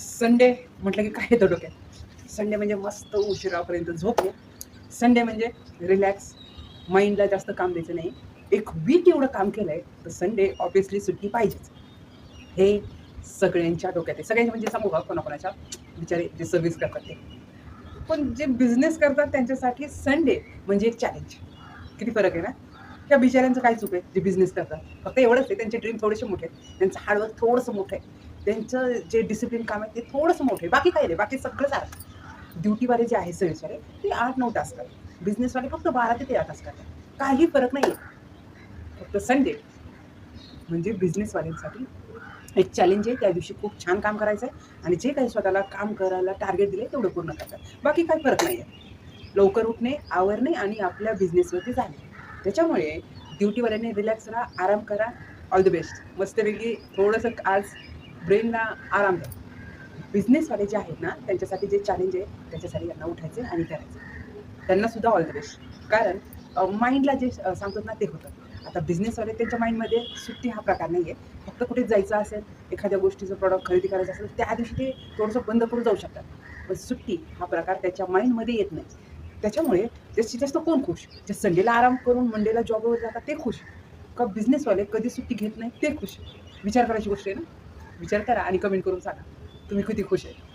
Sunday म्हटलं की काय येतं डोक्यात? संडे म्हणजे मस्त उशिरापर्यंत झोपणे संडे म्हणजे रिलॅक्स माइंडला जास्त काम द्यायचं नाही. एक वीक एवढं काम केलं आहे तर संडे ऑब्विसली सुट्टी पाहिजेच. हे सगळ्यांच्या डोक्यात आहे. सगळ्यांच्या म्हणजे सांगू का कोणाकोणाच्या? बिचारे जे सर्व्हिस करतात ते. पण जे बिझनेस करतात त्यांच्यासाठी संडे म्हणजे एक चॅलेंज किती फरक आहे ना? त्या बिचाऱ्यांचं काय चूक आहे? जे बिझनेस करतात. फक्त एवढंच आहे त्यांचे ड्रीम थोडेसे मोठे आहेत. त्यांचं हार्डवर्क थोडंसं मोठं आहे. त्यांचं जे डिसिप्लिन काम आहे ते थोडंसं मोठं आहे. बाकी काही नाही. बाकी सगळं सारखं ड्युटीवाले जे आहे सर्व्हिसवाले ते आठ नऊ तास करतात. बिझनेसवाले फक्त बारा ते तेरा तास करतात. काही फरक नाही आहे फक्त संडे म्हणजे बिझनेसवाल्यांसाठी एक चॅलेंज आहे. त्या दिवशी खूप छान काम करायचं आहे. आणि जे काही स्वतःला काम करायला टार्गेट दिले तेवढं पूर्ण करतात. बाकी काही फरक नाही आहे लवकर उठणे आवरणे आणि आपल्या बिझनेसवरती जाणे. त्याच्यामुळे ड्युटीवाल्यांनी रिलॅक्स राहा आराम करा. ऑल द बेस्ट मस्तपैकी थोडंसं आज ब्रेनला आराम द्या बिझनेसवाले जे आहेत ना त्यांच्यासाठी जे चॅलेंज आहे त्याच्यासाठी त्यांना उठायचे आणि करायचे. त्यांना सुद्धा ऑल द बेस्ट कारण माइंडला जे सांगतात ना ते होतं. आता बिझनेसवाले त्यांच्या माइंडमध्ये सुट्टी हा प्रकार नाही आहे फक्त कुठे जायचं असेल एखाद्या गोष्टीचं प्रॉडक्ट खरेदी करायचं असेल त्या दिवशी ते थोडंसं बंद करून जाऊ शकतात. पण सुट्टी हा प्रकार त्याच्या माइंडमध्ये येत नाही. त्याच्यामुळे जास्तीत जास्त कोण खुश? जे संडेला आराम करून मंडेला जॉबवर जातात ते खुश. का बिझनेसवाले कधी सुट्टी घेत नाही ते खुश. विचार करायची गोष्ट आहे ना? विचार करा आणि कमेंट करून सांगा. तुम्ही किती खुश आहे.